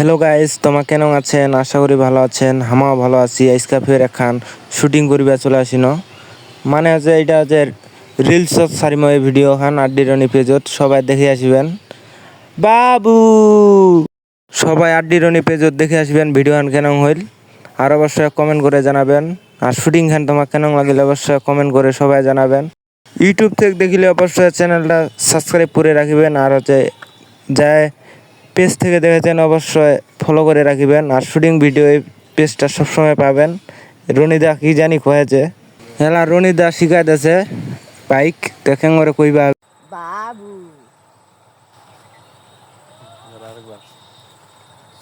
Hello guys তোমা কেন আছেন? আশা করি ভালো আছেন। হামাও ভালো আছি। আজকে ফের এখান শুটিং করিবা চলে আসি ন। মানে হচ্ছে এটা যে রিলসত সারিম এই ভিডিও খান আড্ডিরনি পেজত সবাই দেখে আসবেন। বাবু! সবাই আড্ডিরনি পেজত দেখে আসবেন ভিডিও খান কেন হইল? আর অবশ্যই কমেন্ট করে জানাবেন। আর শুটিং খান তোমার কেন লাগিলে, অবশ্যই কমেন্ট করে সবাই জানাবেন। ইউটিউব থেকে দেখিলে অবশ্যই চ্যানেলটা সাবস্ক্রাইব করে রাখবেন। আর হচ্ছে যায় পেজ থেকে দেখেছেন অবশ্যই ফলো করে রাখিবেন আর শুটিং ভিডিও এই পেজটা সবসময় পাবেন। রনিদা কি জানি কয়েছে। হেলা রনিদা শিখাই দিয়েছে বাইক দেখেন করে কইবা বাবু।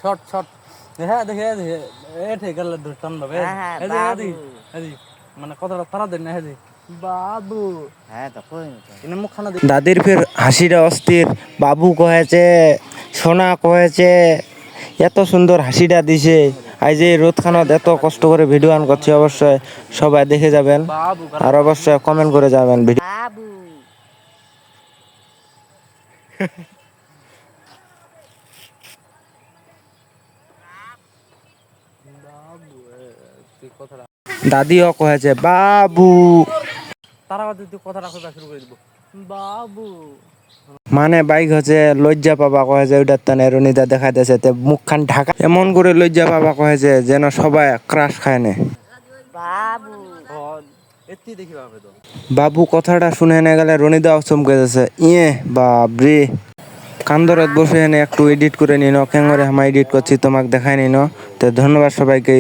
শর্ট শর্ট হ্যাঁ দেখে দেখে এ ঠিক গেল টান ভাবে হ্যাঁ, হ্যাঁ, মানে কথাটা তারা দেন না বাবু। হ্যাঁ দাদির ফের হাসিটা অস্থির। বাবু কহেছে সোনা কহেছে এত সুন্দর হাসিটা দিছে। আজ এই রোদখানত এত কষ্ট করে ভিডিও অন করছি অবশ্যই সবাই দেখে যাবেন। বাবু আর অবশ্যই কমেন্ট করে যাবেন ভিডিও দাদিও কহেছে বাবু। তারা তুই শুরু করে দিব। বাবু। মানে বাইক হচ্ছে লজ্জা পাবা কহেছে ওইটার তানে রনিদা দেখা দিয়েছে তে মুখখান ঢাকা। এমন করে লজ্জা পাবা কহেছে যেন সবাই ক্রাশ খায় না। বাবু। এতি দেখি ভাবে তো। বাবু কথাটা শুনে নে গেলে রনিদাও চমকে যাচ্ছে ইয়ে বাবরে কান্দরত বসে এনে একটু এডিট করে নিন। কেন করে আমি এডিট করছি তোমাকে দেখাই নিন। তো ধন্যবাদ সবাইকে।